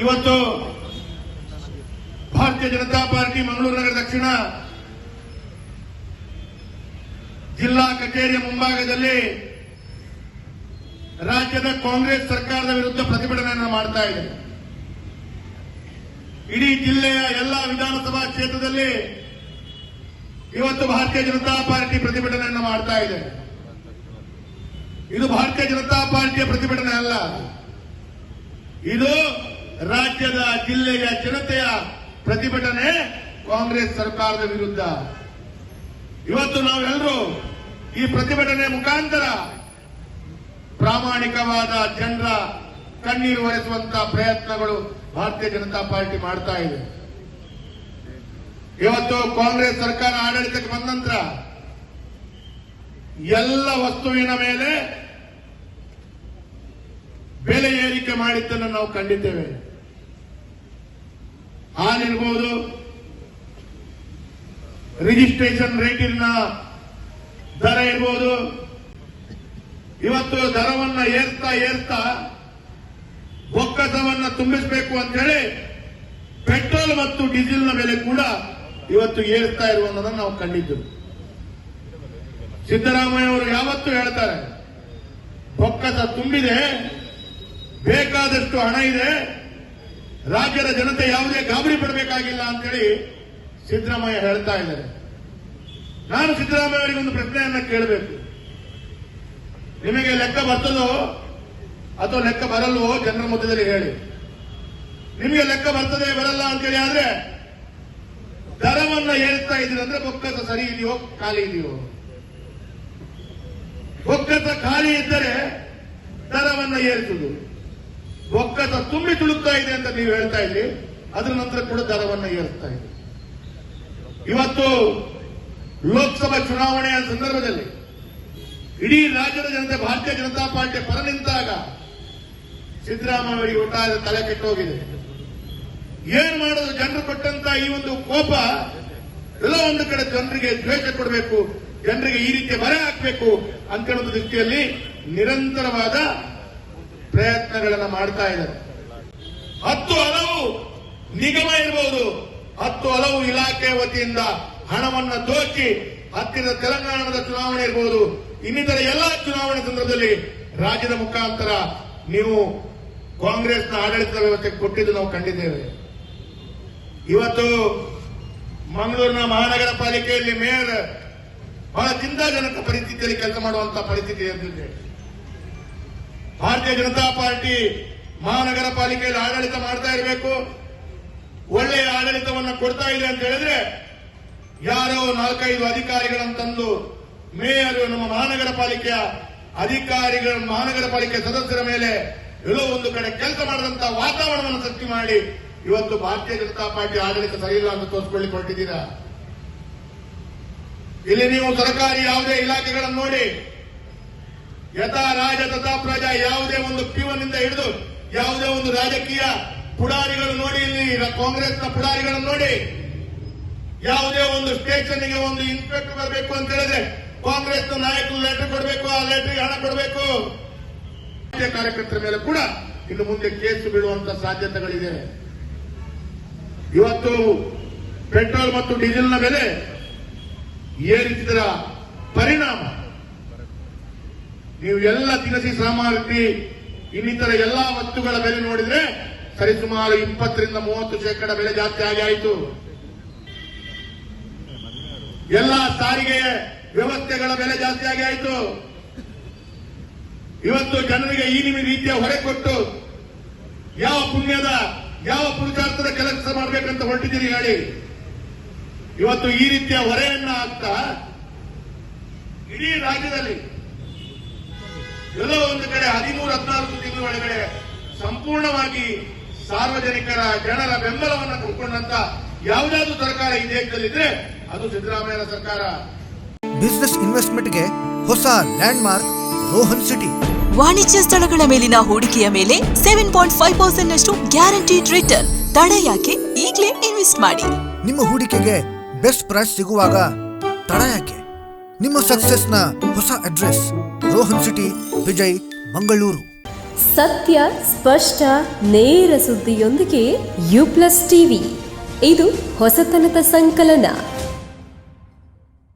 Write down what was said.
ಇವತ್ತು ಭಾರತೀಯ ಜನತಾ ಪಾರ್ಟಿ ಮಂಗಳೂರು ನಗರ ದಕ್ಷಿಣ ಜಿಲ್ಲಾ ಕಚೇರಿಯ ಮುಂಭಾಗದಲ್ಲಿ ರಾಜ್ಯದ ಕಾಂಗ್ರೆಸ್ ಸರ್ಕಾರದ ವಿರುದ್ಧ ಪ್ರತಿಭಟನೆಯನ್ನು ಮಾಡ್ತಾ ಇದೆ. ಇಡೀ ಜಿಲ್ಲೆಯ ಎಲ್ಲ ವಿಧಾನಸಭಾ ಕ್ಷೇತ್ರದಲ್ಲಿ ಇವತ್ತು ಭಾರತೀಯ ಜನತಾ ಪಾರ್ಟಿ ಪ್ರತಿಭಟನೆಯನ್ನು ಮಾಡ್ತಾ ಇದೆ. ಇದು ಭಾರತೀಯ ಜನತಾ ಪಾರ್ಟಿಯ ಪ್ರತಿಭಟನೆ ಅಲ್ಲ. ಇದು ರಾಜ್ಯದ ಜಿಲ್ಲೆಯ ಜನತೆಯ ಪ್ರತಿಭಟನೆ ಕಾಂಗ್ರೆಸ್ ಸರ್ಕಾರದ ವಿರುದ್ಧ. ಇವತ್ತು ನಾವೆಲ್ಲರೂ ಈ ಪ್ರತಿಭಟನೆ ಮುಖಾಂತರ ಪ್ರಾಮಾಣಿಕವಾದ ಜನರ ಕಣ್ಣೀರು ಒರೆಸುವಂತಹ ಪ್ರಯತ್ನಗಳು ಭಾರತೀಯ ಜನತಾ ಪಾರ್ಟಿ ಮಾಡ್ತಾ ಇದೆ. ಇವತ್ತು ಕಾಂಗ್ರೆಸ್ ಸರ್ಕಾರ ಆಡಳಿತಕ್ಕೆ ಬಂದ ನಂತರ ಎಲ್ಲ ವಸ್ತುವಿನ ಮೇಲೆ ಬೆಲೆ ಏರಿಕೆ ಮಾಡಿದ್ದನ್ನು ನಾವು ಕಂಡಿದ್ದೇವೆ ಹಾಲಿರ್ಬೋದು ರಿಜಿಸ್ಟ್ರೇಷನ್ ರೇಟಿನ ದರ ಇರ್ಬೋದು. ಇವತ್ತು ದರವನ್ನ ಏರ್ತಾ ಏರ್ತಾ ಒಕ್ಕಸವನ್ನ ತುಂಬಿಸಬೇಕು ಅಂತ ಹೇಳಿ ಪೆಟ್ರೋಲ್ ಮತ್ತು ಡೀಸೆಲ್ನ ಬೆಲೆ ಕೂಡ ಇವತ್ತು ಏರ್ತಾ ಇರುವುದನ್ನು ನಾವು ಕಂಡಿದ್ದು. ಸಿದ್ದರಾಮಯ್ಯ ಅವರು ಯಾವತ್ತೂ ಹೇಳ್ತಾರೆ, ಬೊಕ್ಕಸ ತುಂಬಿದೆ, ಬೇಕಾದಷ್ಟು ಹಣ ಇದೆ ರಾಜ್ಯದ ಜನತೆ ಯಾವುದೇ ಗಾಬರಿ ಪಡಬೇಕಾಗಿಲ್ಲ ಅಂತೇಳಿ ಸಿದ್ದರಾಮಯ್ಯ ಹೇಳ್ತಾ ಇದ್ದಾರೆ. ನಾನು ಸಿದ್ದರಾಮಯ್ಯ ಅವರಿಗೆ ಒಂದು ಪ್ರಶ್ನೆಯನ್ನ ಕೇಳಬೇಕು. ನಿಮಗೆ ಲೆಕ್ಕ ಬರ್ತದೋ ಅಥವಾ ಲೆಕ್ಕ ಬರಲ್ವೋ ಜನರ ಮಧ್ಯದಲ್ಲಿ ಹೇಳಿ. ನಿಮಗೆ ಲೆಕ್ಕ ಬರ್ತದೆ ಬರಲ್ಲ ಅಂತೇಳಿ ಆದ್ರೆ ದರವನ್ನ ಇದ್ದೀರಿ ಅಂದ್ರೆ ಬೊಕ್ಕಸ ಸರಿ ಇದೆಯೋ ಖಾಲಿ ಇದೆಯೋ? ಬೊಕ್ಕಸ ಖಾಲಿ ಇದ್ದರೆ ದರವನ್ನ ಏರಿಸುದು ಬೊಕ್ಕಸ ತುಂಬಿ ತುಳುಕ್ತಾ ಇದೆ ಅಂತ ನೀವು ಹೇಳ್ತಾ ಇದ್ರಿ ಅದರ ನಂತರ ಕೂಡ ದರವನ್ನು ಏರಿಸ್ತಾ ಇದೆ ಇವತ್ತು ಲೋಕಸಭಾ ಚುನಾವಣೆಯ ಸಂದರ್ಭದಲ್ಲಿ ಇಡೀ ರಾಜ್ಯದ ಜನತೆ, ಭಾರತೀಯ ಜನತಾ ಪಾರ್ಟಿ ಪರ ನಿಂತಾಗ ಸಿದ್ದರಾಮಯ್ಯ ಒಟ್ಟಾರೆ ತಲೆ ಕೆಟ್ಟೋಗಿದೆ ಏನ್ ಮಾಡೋದು? ಜನರು ಕೊಟ್ಟಂತ ಈ ಒಂದು ಕೋಪ ಎಲ್ಲ ಒಂದು ಕಡೆ ಜನರಿಗೆ ದ್ವೇಷ ಕೊಡಬೇಕು, ಜನರಿಗೆ ಈ ರೀತಿ ಬರೆ ಹಾಕಬೇಕು ಅಂತ ದೃಷ್ಟಿಯಲ್ಲಿ ನಿರಂತರವಾದ ಪ್ರಯತ್ನಗಳನ್ನ ಮಾಡ್ತಾ ಇದ್ದಾರೆ. ಹತ್ತು ಹಲವು ನಿಗಮ ಇರಬಹುದು ಹತ್ತು ಹಲವು ಇಲಾಖೆ ವತಿಯಿಂದ ಹಣವನ್ನು ದೋಚಿ ಹತ್ತಿರದ ತೆಲಂಗಾಣದ ಚುನಾವಣೆ ಇರಬಹುದು ಇನ್ನಿತರ ಎಲ್ಲ ಚುನಾವಣೆ ಸಂದರ್ಭದಲ್ಲಿ ರಾಜ್ಯದ ಮುಖಾಂತರ ನೀವು ಕಾಂಗ್ರೆಸ್ನ ಆಡಳಿತ ವ್ಯವಸ್ಥೆ ಕೊಟ್ಟಿದ್ದು ನಾವು ಕಂಡಿದ್ದೇವೆ. ಇವತ್ತು ಮಂಗಳೂರಿನ ಮಹಾನಗರ ಪಾಲಿಕೆಯಲ್ಲಿ ಮೇಯರ್ ಬಹಳ ಚಿಂತಾಜನಕ ಪರಿಸ್ಥಿತಿಯಲ್ಲಿ ಕೆಲಸ ಮಾಡುವಂತಹ ಪರಿಸ್ಥಿತಿ ಎದ್ದಿದೆ. ಭಾರತೀಯ ಜನತಾ ಪಾರ್ಟಿ ಮಹಾನಗರ ಪಾಲಿಕೆಯಲ್ಲಿ ಆಡಳಿತ ಮಾಡ್ತಾ ಇರಬೇಕು. ಒಳ್ಳೆಯ ಆಡಳಿತವನ್ನು ಕೊಡ್ತಾ ಇದೆ ಅಂತ ಹೇಳಿದ್ರೆ ಯಾರೋ ನಾಲ್ಕೈದು ಅಧಿಕಾರಿಗಳನ್ನು ತಂದು ಮೇಯರ್ ನಮ್ಮ ಮಹಾನಗರ ಪಾಲಿಕೆಯ ಅಧಿಕಾರಿಗಳ ಮಹಾನಗರ ಪಾಲಿಕೆ ಸದಸ್ಯರ ಮೇಲೆ ಎಲ್ಲೋ ಒಂದು ಕಡೆ ಕೆಲಸ ಮಾಡಿದಂತಹ ವಾತಾವರಣವನ್ನು ಸೃಷ್ಟಿ ಮಾಡಿ ಇವತ್ತು ಭಾರತೀಯ ಜನತಾ ಪಾರ್ಟಿ ಆಡಳಿತ ಸರಿಯಿಲ್ಲ ಅಂತ ತೋರಿಸ್ಕೊಳ್ಳಿಕ್ಕೆ ಹೊರಟಿದ್ದೀರಾ? ಇಲ್ಲಿ ನೀವು ಸರ್ಕಾರಿ ಯಾವುದೇ ಇಲಾಖೆಗಳನ್ನು ನೋಡಿ ಯಥಾ ರಾಜ ತಥಾ ಪ್ರಜಾ ಯಾವುದೇ ಒಂದು ಪಿವನಿಂದ ಹಿಡಿದು ಯಾವುದೇ ಒಂದು ರಾಜಕೀಯ ಪುಡಾರಿಗಳು ನೋಡಿ, ಇಲ್ಲಿ ಕಾಂಗ್ರೆಸ್ನ ಪುಡಾರಿಗಳನ್ನು ನೋಡಿ, ಯಾವುದೇ ಒಂದು ಸ್ಟೇಷನ್ಗೆ ಒಂದು ಇನ್ಸ್ಪೆಕ್ಟರ್ ಬರಬೇಕು ಅಂತ ಹೇಳಿದ್ರೆ ಕಾಂಗ್ರೆಸ್ನ ನಾಯಕರು ಲೆಟರ್ ಕೊಡಬೇಕು, ಆ ಲೆಟರ್ಗೆ ಹಣ ಕೊಡಬೇಕು. ಕಾರ್ಯಕರ್ತರ ಮೇಲೆ ಕೂಡ ಇನ್ನು ಮುಂದೆ ಕೇಸು ಬೀಳುವಂತ ಸಾಧ್ಯತೆಗಳಿದೆ. ಇವತ್ತು ಪೆಟ್ರೋಲ್ ಮತ್ತು ಡೀಸೆಲ್ನ ಬೆಲೆ ಏರಿಸಿದರ ಪರಿಣಾಮ. ನೀವು ಎಲ್ಲ ದಿನಸಿ ಸಾಮಗ್ರಿ, ಇನ್ನಿತರ ಎಲ್ಲಾ ವಸ್ತುಗಳ ಬೆಲೆ ನೋಡಿದ್ರೆ ಸರಿಸುಮಾರು ಇಪ್ಪತ್ತರಿಂದ ಮೂವತ್ತು ಶೇಕಡ ಬೆಲೆ ಜಾಸ್ತಿ ಆಗಿ ಆಯಿತು. ಎಲ್ಲ ಸಾರಿಗೆ ವ್ಯವಸ್ಥೆಗಳ ಬೆಲೆ ಜಾಸ್ತಿ ಆಗಿ ಆಯಿತು. ಇವತ್ತು ಜನರಿಗೆ ಈ ನಿಮ್ಮ ರೀತಿಯ ಹೊರೆ ಕೊಟ್ಟು ಯಾವ ಪುಣ್ಯದ, ಯಾವ ಪುರುಷಾರ್ಥದ ಕೆಲಸ ಮಾಡಬೇಕಂತ ಹೊರಟಿದ್ದೀರಿ ಹೇಳಿ. ಇವತ್ತು ಈ ರೀತಿಯ ಹೊರೆಯನ್ನ ಹಾಕ್ತಾ ಇಡೀ ರಾಜ್ಯದಲ್ಲಿ ಎಲ್ಲೋ ಒಂದು ಕಡೆ ಹದಿಮೂರು ಹದಿನಾಲ್ಕು ತಿಂಗಳ ಒಳಗಡೆ ಸಂಪೂರ್ಣವಾಗಿ ಸಾರ್ವಜನಿಕರ ಜನರ ಬೆಂಬಲವನ್ನು ಕೊಟ್ಕೊಂಡಂತ ಯಾವುದಾದ್ರೂ ಸರ್ಕಾರ ಈ ದೇಶದಲ್ಲಿದ್ರೆ ಅದು ಸಿದ್ದರಾಮಯ್ಯ ಸರ್ಕಾರ. ಬಿಸ್ನೆಸ್ ಇನ್ವೆಸ್ಟ್ಮೆಂಟ್ಗೆ ಹೊಸ ಲ್ಯಾಂಡ್ಮಾರ್ಕ್ ರೋಹನ್ ಸಿಟಿ ವಾಣಿಜ್ಯ ಸ್ಥಳಗಳ ಮೇಲಿನ ಹೂಡಿಕೆಯ ಮೇಲೆ ಸೆವೆನ್ ಪಾಯಿಂಟ್ ಫೈವ್ ಪರ್ಸೆಂಟ್ ನಷ್ಟು ಗ್ಯಾರಂಟಿಡ್ ರಿಟರ್ನ್ ತಡ ಯಾಕೆ? ಈಗಲೇ ಇನ್ವೆಸ್ಟ್ ಮಾಡಿ. ನಿಮ್ಮ ಹೂಡಿಕೆಗೆ ಬೆಸ್ಟ್ ಪ್ರೈಸ್ ಸಿಗುವಾಗ ತಡ ಯಾಕೆ? ನಿಮ್ಮ ಸಕ್ಸೆಸ್ನ ಹೊಸ ಅಡ್ರೆಸ್ ರೋಹನ್ ಸಿಟಿ ವಿಜಯ್ ಮಂಗಳೂರು ಸತ್ಯ, ಸ್ಪಷ್ಟ, ನೇರ ಸುದ್ದಿಯೊಂದಿಗೆ ಯು ಪ್ಲಸ್ ಟಿವಿ ಇದು ಹೊಸತನದ ಸಂಕಲನ.